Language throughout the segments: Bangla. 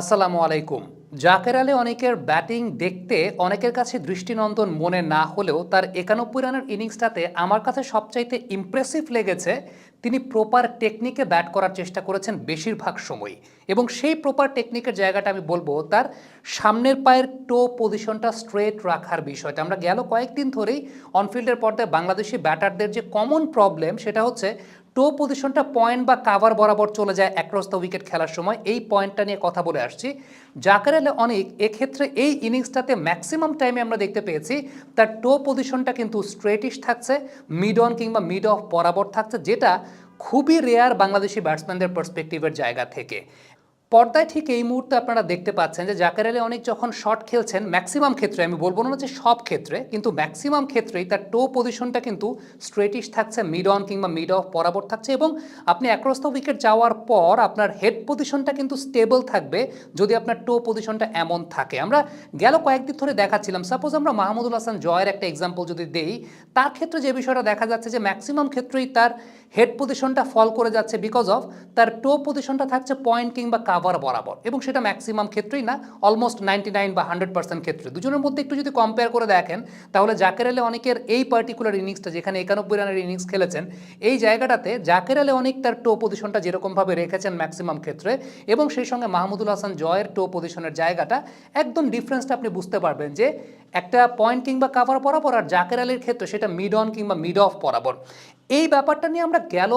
আসসালামু আলাইকুম। জাকের আলী অনেকের ব্যাটিং দেখতে অনেকের কাছে দৃষ্টিনন্দন মনে না হলেও তার একানব্বই রানের ইনিংসটাতে আমার কাছে সবচাইতে ইমপ্রেসিভ লেগেছে, তিনি প্রপার টেকনিকে ব্যাট করার চেষ্টা করেছেন বেশিরভাগ সময়। এবং সেই প্রপার টেকনিকের জায়গাটা আমি বলব, তার সামনের পায়ের টো পজিশনটা স্ট্রেট রাখার বিষয়টা। আমরা গেল কয়েকদিন ধরেই অনফিল্ডের পর্দায় বাংলাদেশি ব্যাটারদের যে কমন প্রবলেম সেটা হচ্ছে টো পজিশনটা পয়েন্ট বা কাভার বরাবর চলে যায় অ্যাক্রস দ্য উইকেট খেলার সময়। এই পয়েন্টটা নিয়ে কথা বলে আসছি। জাকার আলে অনেক এক্ষেত্রে এই ইনিংসটাতে ম্যাক্সিমাম টাইমে আমরা দেখতে পেয়েছি, তার টো পজিশনটা কিন্তু স্ট্রেটিশ থাকছে মিড অন কিংবা মিড অফ বরাবর থাকছে, যেটা খুবই রেয়ার বাংলাদেশি ব্যাটসম্যানদের পার্সপেক্টিভের জায়গা থেকে। পর্দায় ঠিক এই মুহূর্তে আপনারা দেখতে পাচ্ছেন যে জাকের আলী অনেক যখন শট খেলছেন ম্যাক্সিমাম ক্ষেত্রে, আমি বলব না যে সব ক্ষেত্রে, কিন্তু ম্যাক্সিমাম ক্ষেত্রেই তার টো পজিশনটা কিন্তু স্ট্রেটিশ থাকছে মিড অন কিংবা মিড অফ বরাবর থাকছে এবং আপনি দ্য উইকেট যাওয়ার পর আপনার হেড পজিশনটা কিন্তু স্টেবল থাকবে যদি আপনার টো পজিশনটা এমন থাকে। আমরা গেল কয়েকদিন ধরে দেখাচ্ছিলাম সাপোজ আমরা মাহমুদুল হাসান জয়ের একটা এক্সাম্পল যদি দেই, তার ক্ষেত্রে যে বিষয়টা দেখা যাচ্ছে যে ম্যাক্সিমাম ক্ষেত্রেই তার হেড পজিশনটা ফল করে যাচ্ছে বিকজ অফ তার টো পজিশনটা থাকছে পয়েন্ট কিংবা কাভার বরাবর। এবং সেটা ম্যাক্সিমাম ক্ষেত্রেই না অলমোস্ট নাইনটি নাইন বা হান্ড্রেড পার্সেন্ট ক্ষেত্রে। দুজনের মধ্যে একটু যদি কম্পেয়ার করে দেখেন, তাহলে জাকের আলে অনেকের এই পার্টিকুলার ইনিংসটা যেখানে একানব্বই রানের ইনিংস খেলেছেন, এই জায়গাটাতে জাকের আলে অনেক তার টো পজিশনটা যেরকমভাবে রেখেছেন ম্যাক্সিমাম ক্ষেত্রে, এবং সেই সঙ্গে মাহমুদুল হাসান জয়ের টো পজিশনের জায়গাটা, একদম ডিফারেন্সটা আপনি বুঝতে পারবেন যে, একটা পয়েন্ট কিংবা কাভার বরাবর আর জাকের আলীর ক্ষেত্রে সেটা মিড অন কিংবা মিড অফ বরাবর। এই ব্যাপারটা নিয়ে আমরা গেল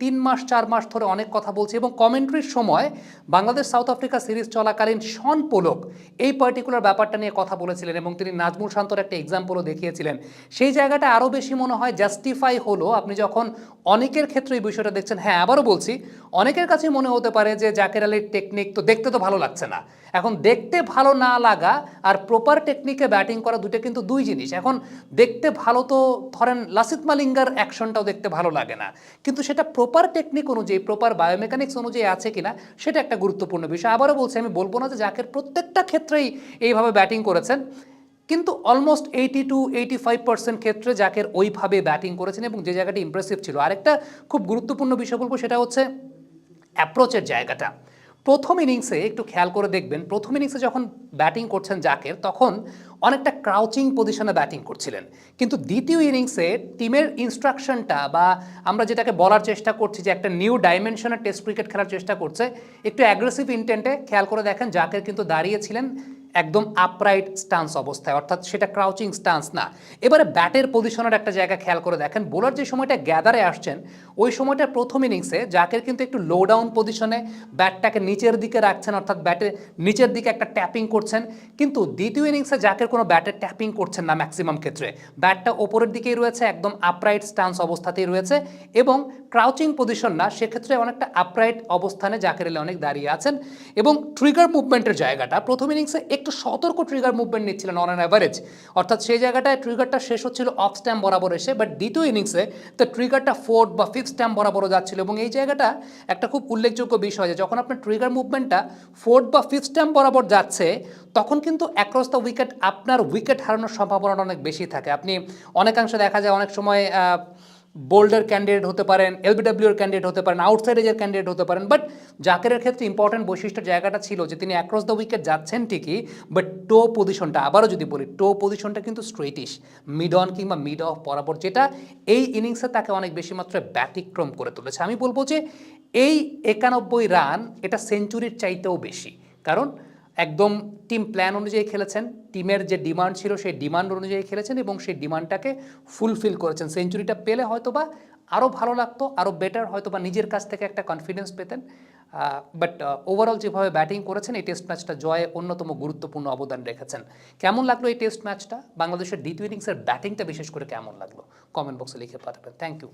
তিন মাস, চার মাস ধরে অনেক কথা বলছি এবং কমেন্ট্রির সময় বাংলাদেশ সাউথ আফ্রিকা সিরিজ চলাকালীন শন পোলক এই পার্টিকুলার ব্যাপারটা নিয়ে কথা বলেছিলেন এবং তিনি নাজমুল শান্তর একটা এক্সাম্পলও দেখিয়েছিলেন। সেই জায়গাটা আরও বেশি মনে হয় জাস্টিফাই হলো, আপনি যখন অনেকের ক্ষেত্রে এই বিষয়টা দেখছেন হ্যাঁ আবারও বলছি, অনেকের কাছে মনে হতে পারে যে জাকের আলীর টেকনিক তো দেখতে তো ভালো লাগছে না। এখন দেখতে ভালো না লাগা আর প্রপার টেকনিকে ব্যাটিং করা দুটো কিন্তু দুই জিনিস। এখন দেখতে ভালো তো ধরেন লাসিত মালিঙ্গার অ্যাকশনটাও দেখতে ভালো লাগে না। কিন্তু সেটা প্রপার টেকনিক অনুযায়ী প্রপার বায়োমেকানিক্স অনুযায়ী আছে কিনা, সেটা একটা গুরুত্বপূর্ণ বিষয়। আবারও বলছি, আমি বলব না যে জাকের প্রত্যেকটা ক্ষেত্রেই এইভাবে ব্যাটিং করেছেন, কিন্তু almost eighty two eighty five percent ক্ষেত্রে জাকের ওইভাবে ব্যাটিং করেছেন এবং যে জায়গাটি ইমপ্রেসিভ ছিল। আরেকটা খুব গুরুত্বপূর্ণ বিষয় বলব, সেটা হচ্ছে অ্যাপ্রোচের জায়গাটা। প্রথম ইনিংসে একটু খেয়াল করে দেখবেন, প্রথম ইনিংসে যখন ব্যাটিং করছেন জাকের, তখন অনেকটা ক্রাউচিং পজিশনে ব্যাটিং করছিলেন। কিন্তু দ্বিতীয় ইনিংসে টিমের ইনস্ট্রাকশনটা বা আমরা যেটাকে বলার চেষ্টা করছি যে একটা নিউ ডাইমেনশনের টেস্ট ক্রিকেট খেলার চেষ্টা করছে, একটু অ্যাগ্রেসিভ ইন্টেন্টে খেয়াল করে দেখেন, জাকের কিন্তু দাঁড়িয়েছিলেন একদম আপরাইট স্টান্স অবস্থায়, অর্থাৎ সেটা ক্রাউচিং স্টান্স না। এবারে ব্যাটের পজিশনের একটা জায়গা খেয়াল করে দেখেন বোলার যে সময়টা গ্যাদারে আসছেন, ওই সময়টা প্রথম ইনিংসে জাকের কিন্তু একটু লো ডাউন পজিশনে ব্যাটটাকে নিচের দিকে রাখছেন, অর্থাৎ ব্যাটের নিচের দিকে একটা ট্যাপিং করছেন। কিন্তু দ্বিতীয় ইনিংসে জাকের কোনো ব্যাটের ট্যাপিং করছেন না ম্যাক্সিমাম ক্ষেত্রে। ব্যাটটা ওপরের দিকেই রয়েছে, একদম আপরাইট স্টান্স অবস্থাতেই রয়েছে এবং ক্রাউচিং পজিশন না, সেক্ষেত্রে অনেকটা আপরাইট অবস্থানে জাকের অনেক দাঁড়িয়ে আছেন এবং ট্রিগার মুভমেন্টের জায়গাটা প্রথম ইনিংসে একটু সতর্ক ট্রিগার মুভমেন্ট নিচ্ছিলেন অন অ্যান অ্যাভারেজ অর্থাৎ সেই জায়গাটায় ট্রিগারটা শেষ হচ্ছিল অফ স্ট্যাম্প বরাবর এসে বাট দ্বিতীয় ইনিংসে তো ট্রিগারটা ফোর্থ বা ফিফথ স্ট্যাম্প বরাবর যাচ্ছিল। এবং এই জায়গাটা একটা খুব উল্লেখযোগ্য বিষয় যে, যখন আপনার ট্রিগার মুভমেন্টটা ফোর্থ বা ফিফথ স্ট্যাম্প বরাবর যাচ্ছে, তখন কিন্তু অ্যাক্রস দ্য উইকেট আপনার উইকেট হারানোর সম্ভাবনাটা অনেক বেশি থাকে। আপনি অনেকাংশে দেখা যায়, অনেক সময় বোল্ডার ক্যান্ডিডেট হতে পারেন এলবিডব্লিউর ক্যান্ডিডেট হতে পারেন আউটসাইড এজের ক্যান্ডিডেট হতে পারেন বাট জাকেরের ক্ষেত্রে ইম্পর্টেন্ট বৈশিষ্ট্য জায়গাটা ছিল যে তিনি অ্যাক্রস দ্য উইকেট যাচ্ছেন ঠিকই বাট টো পজিশনটা আবারও যদি বলি টো পজিশনটা কিন্তু স্ট্রেটিশ মিড অন কিংবা মিড অফ বরাবর, যেটা এই ইনিংসে তাকে অনেক বেশি মাত্রায় ব্যতিক্রম করে তুলেছে। আমি বলব যে এই একানব্বই রান এটা সেঞ্চুরির চাইতেও বেশি, কারণ একদম টিম প্ল্যান অনুযায়ী খেলেছেন টিমের যে ডিমান্ড ছিল সেই ডিমান্ড অনুযায়ী খেলেছেন এবং সেই ডিমান্ডটাকে ফুলফিল করেছেন। সেঞ্চুরিটা পেলে হয়তো বা আরও ভালো লাগতো আরও বেটার হয়তো বা নিজের কাছ থেকে একটা কনফিডেন্স পেতেন। বাট ওভারঅল যেভাবে ব্যাটিং করেছেন, এই টেস্ট ম্যাচটা জয়ে অন্যতম গুরুত্বপূর্ণ অবদান রেখেছেন। কেমন লাগল এই টেস্ট ম্যাচটা বাংলাদেশের দ্বিতীয় ইনিংসের ব্যাটিংটা বিশেষ করে কেমন লাগল? কমেন্ট বক্সে লিখে পাঠাবেন। Thank you